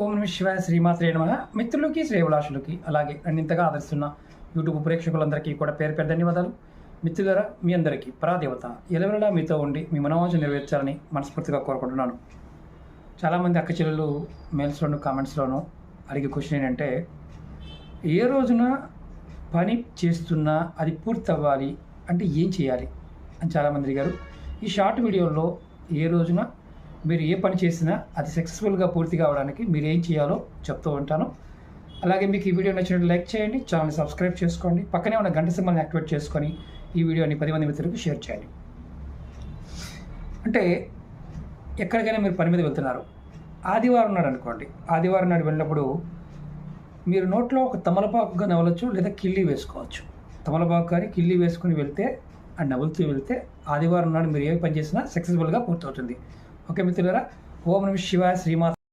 ఓం నమ శివాయ శ్రీమాత్రే నమ. మిత్రులకి శ్రేవులాషులకి అలాగే నన్ను ఇంతగా ఆదరిస్తున్న యూట్యూబ్ ప్రేక్షకులందరికీ కూడా పేరు పేరు ధన్యవాదాలు. మిత్రులరా మీ అందరికీ పరాదేవత ఎలవెలలా మీతో ఉండి మీ మనోవాంఛ నెరవేర్చాలని మనస్ఫూర్తిగా కోరుకుంటున్నాను. చాలామంది అక్క చెల్లెలు మెయిల్స్లోను కామెంట్స్లోనూ అడిగే క్వశ్చన్ ఏంటంటే ఏ రోజున పని చేస్తున్నా అది పూర్తి అవ్వాలి అంటే ఏం చేయాలి? అని చాలామంది అడిగారు. ఈ షార్ట్ వీడియోలో ఏ రోజున మీరు ఏ పని చేసినా అది సక్సెస్ఫుల్గా పూర్తి కావడానికి మీరు ఏం చేయాలో చెప్తూ ఉంటాను. అలాగే మీకు ఈ వీడియో నచ్చినట్టు లైక్ చేయండి ఛానల్ని సబ్స్క్రైబ్ చేసుకోండి పక్కనే ఉన్న గంట సింబల్ని యాక్టివేట్ చేసుకొని ఈ వీడియోని పది మంది మిత్రులకు షేర్ చేయండి. అంటే ఎక్కడికైనా మీరు పని మీద వెళ్తున్నారు. ఆదివారం నాడు అనుకోండి. ఆదివారం నాడు వెళ్ళినప్పుడు మీరు నోట్లో ఒక తమలపాకుగా నవ్వచ్చు లేదా కిల్లి వేసుకోవచ్చు. తమలపాకు కానీ కిల్లి వేసుకుని వెళ్తే అండ్ నవ్వులుతూ వెళ్తే ఆదివారం నాడు మీరు ఏ పని చేసినా సక్సెస్ఫుల్గా పూర్తవుతుంది. ఓకే మిత్రులారా ఓం నమ శివాయ శ్రీమాత